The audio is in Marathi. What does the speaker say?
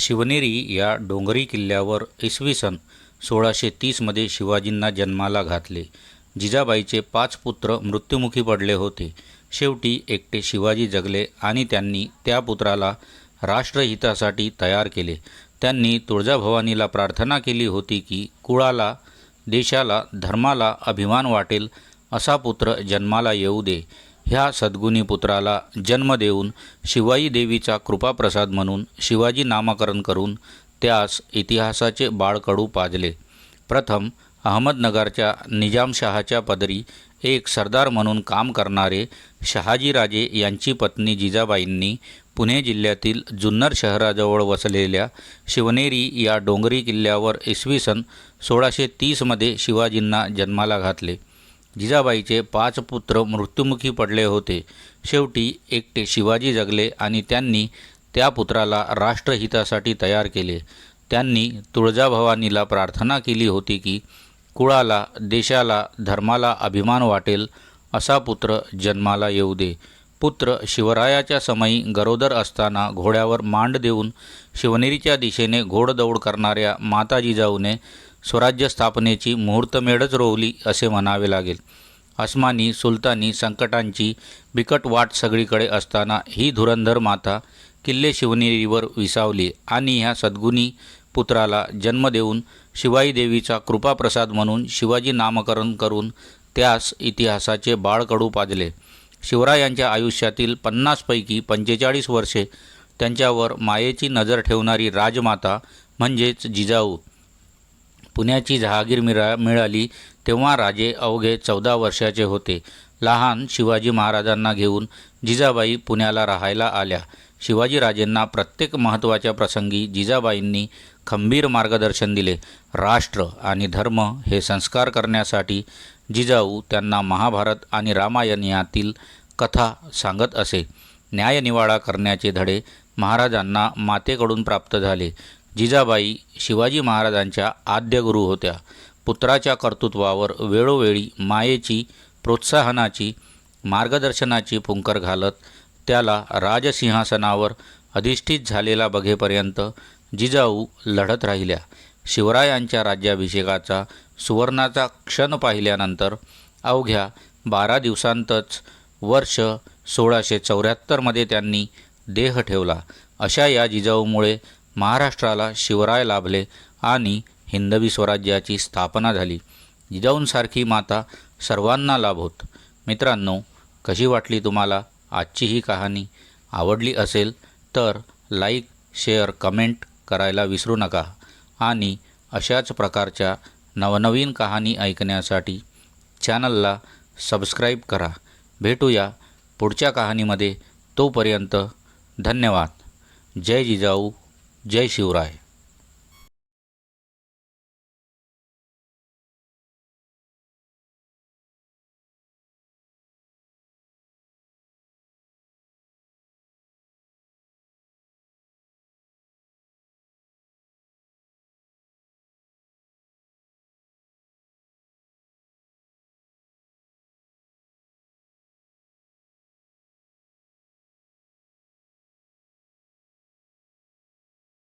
शिवनेरी या डोंगरी किल्ल्यावर इसवी सन सोळाशे तीसमध्ये शिवाजींना जन्माला घातले. जिजाबाईचे पाच पुत्र मृत्युमुखी पडले होते. शेवटी एकटे शिवाजी जगले आणि त्यांनी त्या पुत्राला राष्ट्रहितासाठी तयार केले. त्यांनी तुळजाभवानीला प्रार्थना केली होती की कुळाला देशाला धर्माला अभिमान वाटेल असा पुत्र जन्माला येऊ दे. ह्या सद्गुणी पुत्राला जन्म देऊन शिवाई देवीचा कृपाप्रसाद म्हणून शिवाजी नामकरण करून त्यास इतिहासाचे बाळकडू पाजले. प्रथम अहमदनगरच्या निजामशहाच्या पदरी एक सरदार म्हणून काम करणारे शहाजीराजे यांची पत्नी जिजाबाईंनी पुणे जिल्ह्यातील जुन्नर शहराजवळ वसलेल्या शिवनेरी या डोंगरी किल्ल्यावर इसवी सन सोळाशे तीसमध्ये शिवाजींना जन्माला घातले. जिजाबाईचे पाच पुत्र मृत्युमुखी पडले होते. शेवटी एकटे शिवाजी जगले आणि त्यांनी त्या पुत्राला राष्ट्रहितासाठी तयार केले. त्यांनी तुळजाभवानीला प्रार्थना केली होती की कुळाला देशाला धर्माला अभिमान वाटेल असा पुत्र जन्माला येऊ दे. पुत्र शिवरायाच्या समयी गरोदर असताना घोड्यावर मांड देऊन शिवनेरीच्या दिशेने घोडदौड करणाऱ्या माता जिजाऊने स्वराज्य स्थापनेची मुहूर्तमेढच रोवली असे म्हणावे लागेल. अस्मानी सुलतानी संकटांची बिकट वाट सगळीकडे असताना ही धुरंधर माता किल्ले शिवनेरीवर विसावली आणि ह्या सद्गुणी पुत्राला जन्म देऊन शिवाई देवीचा कृपाप्रसाद म्हणून शिवाजी नामकरण करून त्यास इतिहासाचे बाळकडू पाजले. शिवरायांच्या आयुष्यातील पन्नासपैकी पंचेचाळीस वर्षे त्यांच्यावर मायेची नजर ठेवणारी राजमाता म्हणजेच जिजाऊ. पुण्याची जहागीर मिळा मिळाली तेव्हा राजे अवघे चौदा वर्षाचे होते. लहान शिवाजी महाराजांना घेऊन जिजाबाई पुण्याला राहायला आल्या. शिवाजीराजेंना प्रत्येक महत्त्वाच्या प्रसंगी जिजाबाईंनी खंबीर मार्गदर्शन दिले. राष्ट्र आणि धर्म हे संस्कार करण्यासाठी जिजाऊ त्यांना महाभारत आणि रामायण यातील कथा सांगत असे. न्यायनिवाडा करण्याचे धडे महाराजांना मातेकडून प्राप्त झाले. जिजाबाई शिवाजी महाराजांच्या आद्यगुरू होत्या. पुत्राच्या कर्तृत्वावर वेळोवेळी मायेची प्रोत्साहनाची मार्गदर्शनाची पुंकर घालत त्याला राजसिंहासनावर अधिष्ठित झालेला बघेपर्यंत जिजाऊ लढत राहिल्या. शिवरायांच्या राज्याभिषेकाचा सुवर्णाचा क्षण पाहिल्यानंतर अवघ्या बारा दिवसांतच वर्ष सोळाशे चौऱ्याहत्तरमध्ये त्यांनी देह ठेवला. अशा या जिजाऊमुळे महाराष्ट्राला शिवराय लाभले आणि हिंदवी स्वराज्याची स्थापना झाली. जिजाऊंसारखी माता सर्वांना लाभोत मित्रांनो कशी वाटली तुम्हाला आजची ही कहाणी? आवडली असेल तर लाईक शेअर कमेंट करायला विसरू नका. आणि अशाच प्रकारच्या नवनवीन कहाणी ऐकण्यासाठी चॅनलला सबस्क्राईब करा. भेटूया पुढच्या कहाणीमध्ये. तोपर्यंत धन्यवाद. जय जिजाऊ. जय शिवराय.